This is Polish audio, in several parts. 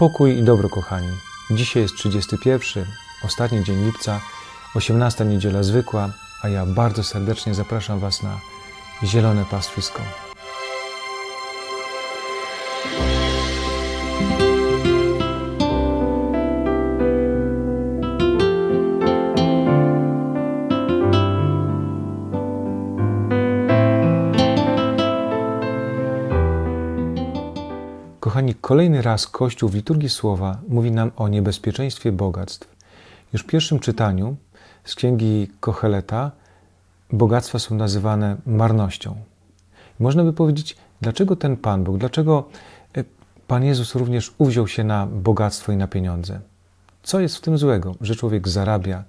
Pokój i dobro, kochani. Dzisiaj jest 31, ostatni dzień lipca, 18 niedziela zwykła, a ja bardzo serdecznie zapraszam Was na zielone pastwisko. Kolejny raz Kościół w liturgii słowa mówi nam o niebezpieczeństwie bogactw. Już w pierwszym czytaniu z księgi Kocheleta bogactwa są nazywane marnością. Można by powiedzieć, dlaczego ten Pan Bóg, dlaczego e, Pan Jezus również uwziął się na bogactwo i na pieniądze? Co jest w tym złego, że człowiek zarabia,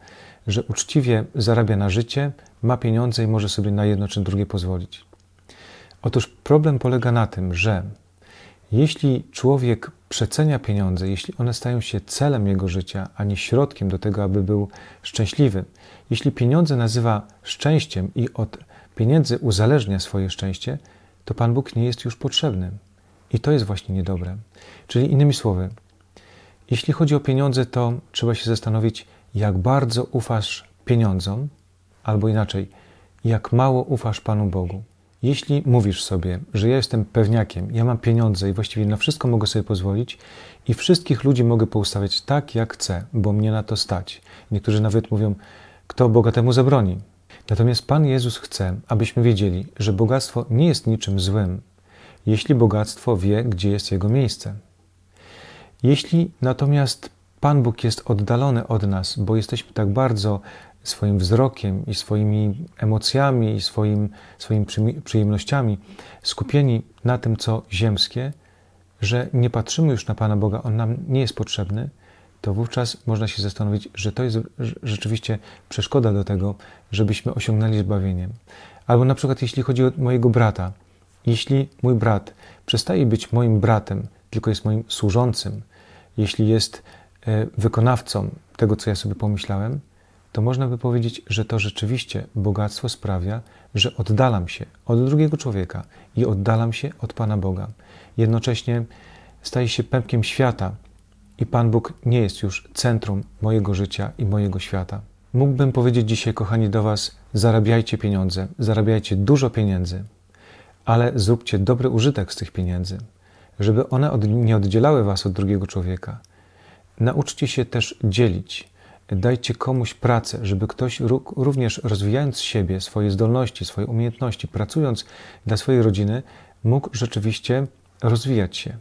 że uczciwie zarabia na życie, ma pieniądze i może sobie na jedno czy drugie pozwolić? Otóż problem polega na tym, że jeśli człowiek przecenia pieniądze, jeśli one stają się celem jego życia, a nie środkiem do tego, aby był szczęśliwy, jeśli pieniądze nazywa szczęściem i od pieniędzy uzależnia swoje szczęście, to Pan Bóg nie jest już potrzebny. I to jest właśnie niedobre. Czyli innymi słowy, jeśli chodzi o pieniądze, to trzeba się zastanowić, jak bardzo ufasz pieniądzom, albo inaczej, jak mało ufasz Panu Bogu. Jeśli mówisz sobie, że ja jestem pewniakiem, ja mam pieniądze i właściwie na wszystko mogę sobie pozwolić i wszystkich ludzi mogę poustawiać tak, jak chcę, bo mnie na to stać. Niektórzy nawet mówią, kto bogatemu zabroni. Natomiast Pan Jezus chce, abyśmy wiedzieli, że bogactwo nie jest niczym złym, jeśli bogactwo wie, gdzie jest jego miejsce. Jeśli natomiast Pan Bóg jest oddalony od nas, bo jesteśmy tak bardzo swoim wzrokiem i swoimi emocjami i swoim, swoimi przyjemnościami skupieni na tym, co ziemskie, że nie patrzymy już na Pana Boga, On nam nie jest potrzebny, to wówczas można się zastanowić, że to jest rzeczywiście przeszkoda do tego, żebyśmy osiągnęli zbawienie. Albo na przykład, jeśli chodzi o mojego brata, jeśli mój brat przestaje być moim bratem, tylko jest moim służącym, jeśli jest e, wykonawcą tego, co ja sobie pomyślałem, to można by powiedzieć, że to rzeczywiście bogactwo sprawia, że oddalam się od drugiego człowieka i oddalam się od Pana Boga. Jednocześnie staję się pępkiem świata i Pan Bóg nie jest już centrum mojego życia i mojego świata. Mógłbym powiedzieć dzisiaj, kochani, do Was: zarabiajcie pieniądze, zarabiajcie dużo pieniędzy, ale zróbcie dobry użytek z tych pieniędzy, żeby one nie oddzielały Was od drugiego człowieka. Nauczcie się też dzielić dajcie komuś pracę, żeby ktoś również rozwijając siebie, swoje zdolności, swoje umiejętności, pracując dla swojej rodziny, mógł rzeczywiście rozwijać się.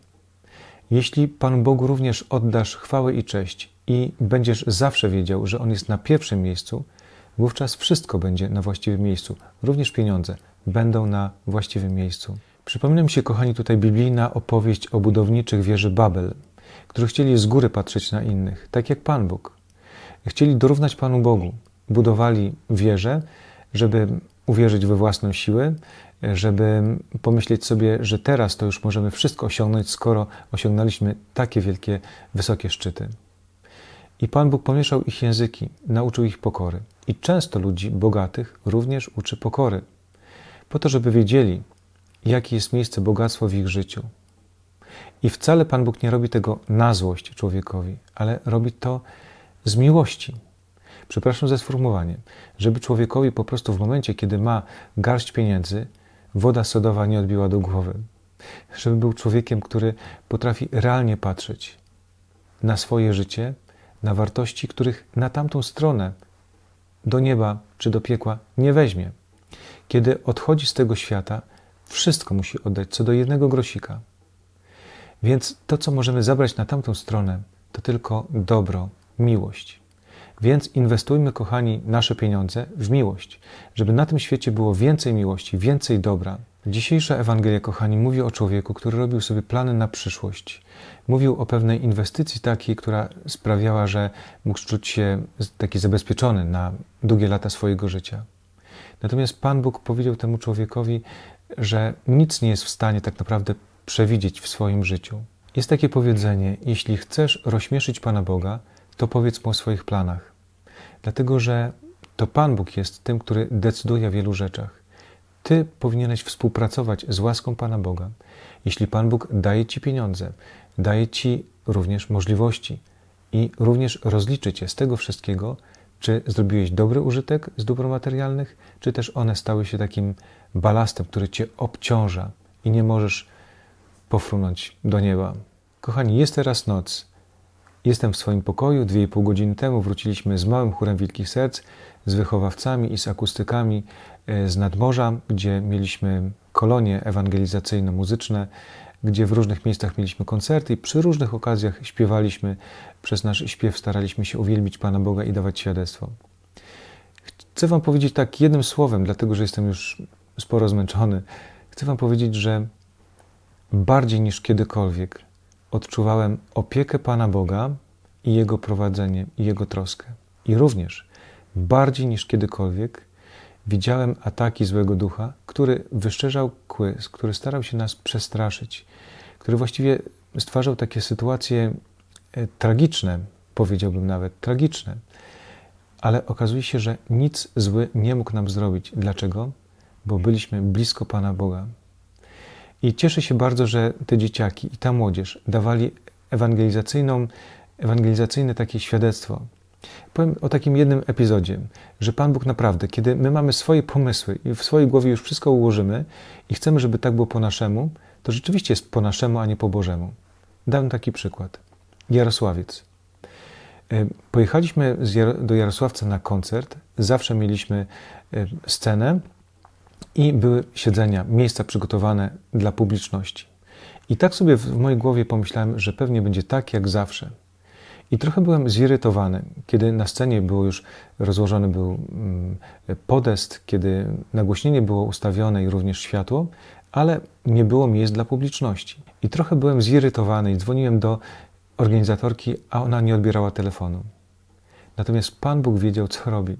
Jeśli Panu Bogu również oddasz chwałę i cześć i będziesz zawsze wiedział, że On jest na pierwszym miejscu, wówczas wszystko będzie na właściwym miejscu. Również pieniądze będą na właściwym miejscu. Przypomina mi się, kochani, tutaj biblijna opowieść o budowniczych wieży Babel, którzy chcieli z góry patrzeć na innych, tak jak Pan Bóg. Chcieli dorównać Panu Bogu. Budowali wieże, żeby uwierzyć we własną siłę, żeby pomyśleć sobie, że teraz to już możemy wszystko osiągnąć, skoro osiągnęliśmy takie wielkie, wysokie szczyty. I Pan Bóg pomieszał ich języki, nauczył ich pokory. I często ludzi bogatych również uczy pokory, po to, żeby wiedzieli, jakie jest miejsce bogactwa w ich życiu. I wcale Pan Bóg nie robi tego na złość człowiekowi, ale robi to z miłości. Przepraszam za sformułowanie, żeby człowiekowi po prostu w momencie, kiedy ma garść pieniędzy, woda sodowa nie odbiła do głowy. Żeby był człowiekiem, który potrafi realnie patrzeć na swoje życie, na wartości, których na tamtą stronę do nieba czy do piekła nie weźmie. Kiedy odchodzi z tego świata, wszystko musi oddać co do jednego grosika. Więc to, co możemy zabrać na tamtą stronę, to tylko dobro, miłość. Więc inwestujmy, kochani, nasze pieniądze w miłość, żeby na tym świecie było więcej miłości, więcej dobra. Dzisiejsza Ewangelia, kochani, mówi o człowieku, który robił sobie plany na przyszłość. Mówił o pewnej inwestycji takiej, która sprawiała, że mógł czuć się taki zabezpieczony na długie lata swojego życia. Natomiast Pan Bóg powiedział temu człowiekowi, że nic nie jest w stanie tak naprawdę przewidzieć w swoim życiu. Jest takie powiedzenie: jeśli chcesz rozśmieszyć Pana Boga, to powiedz mu o swoich planach. Dlatego, że to Pan Bóg jest tym, który decyduje o wielu rzeczach. Ty powinieneś współpracować z łaską Pana Boga. Jeśli Pan Bóg daje Ci pieniądze, daje Ci również możliwości i również rozliczyć się z tego wszystkiego, czy zrobiłeś dobry użytek z dóbr materialnych, czy też one stały się takim balastem, który cię obciąża i nie możesz pofrunąć do nieba. Kochani, jest teraz noc. Jestem w swoim pokoju. Dwie i pół godziny temu wróciliśmy z małym chórem Wielkich Serc, z wychowawcami i z akustykami e, z nadmorza, gdzie mieliśmy kolonie ewangelizacyjno-muzyczne, gdzie w różnych miejscach mieliśmy koncerty i przy różnych okazjach śpiewaliśmy. Przez nasz śpiew staraliśmy się uwielbić Pana Boga i dawać świadectwo. Chcę Wam powiedzieć tak jednym słowem, dlatego że jestem już sporo zmęczony. Chcę Wam powiedzieć, że bardziej niż kiedykolwiek odczuwałem opiekę Pana Boga i Jego prowadzenie, i Jego troskę. I również bardziej niż kiedykolwiek widziałem ataki złego ducha, który wyszczerzał kły, który starał się nas przestraszyć, który właściwie stwarzał takie sytuacje e, tragiczne, powiedziałbym nawet tragiczne. Ale okazuje się, że nic zły nie mógł nam zrobić. Dlaczego? Bo byliśmy blisko Pana Boga. I cieszę się bardzo, że te dzieciaki i ta młodzież dawali ewangelizacyjną, ewangelizacyjne takie świadectwo. Powiem o takim jednym epizodzie, że Pan Bóg naprawdę, kiedy my mamy swoje pomysły i w swojej głowie już wszystko ułożymy i chcemy, żeby tak było po naszemu, to rzeczywiście jest po naszemu, a nie po Bożemu. Dam taki przykład. Jarosławiec. E, pojechaliśmy do Jarosławca na koncert. Zawsze mieliśmy e, scenę i były siedzenia, miejsca przygotowane dla publiczności. I tak sobie w mojej głowie pomyślałem, że pewnie będzie tak jak zawsze. I trochę byłem zirytowany, kiedy na scenie było już rozłożony był mm, podest, kiedy nagłośnienie było ustawione i również światło, ale nie było miejsc dla publiczności. I trochę byłem zirytowany i dzwoniłem do organizatorki, a ona nie odbierała telefonu. Natomiast Pan Bóg wiedział, co robi.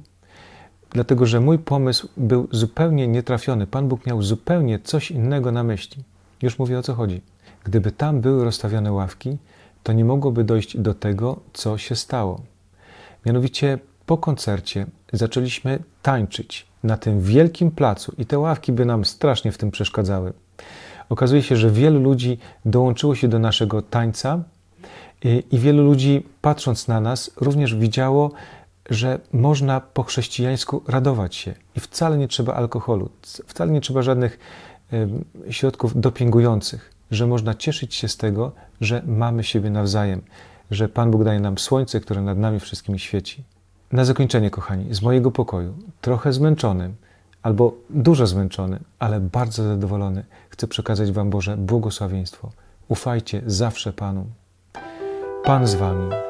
Dlatego, że mój pomysł był zupełnie nietrafiony. Pan Bóg miał zupełnie coś innego na myśli. Już mówię o co chodzi. Gdyby tam były rozstawione ławki, to nie mogłoby dojść do tego, co się stało. Mianowicie po koncercie zaczęliśmy tańczyć na tym wielkim placu i te ławki by nam strasznie w tym przeszkadzały. Okazuje się, że wielu ludzi dołączyło się do naszego tańca i, wielu ludzi, patrząc na nas, również widziało, że można po chrześcijańsku radować się i wcale nie trzeba alkoholu, wcale nie trzeba żadnych środków dopingujących że można cieszyć się z tego, że mamy siebie nawzajem, że Pan Bóg daje nam słońce, które nad nami wszystkimi świeci. Na zakończenie, kochani, z mojego pokoju, trochę zmęczony, albo dużo zmęczony, ale bardzo zadowolony, chcę przekazać Wam Boże błogosławieństwo. Ufajcie zawsze Panu. Pan z Wami.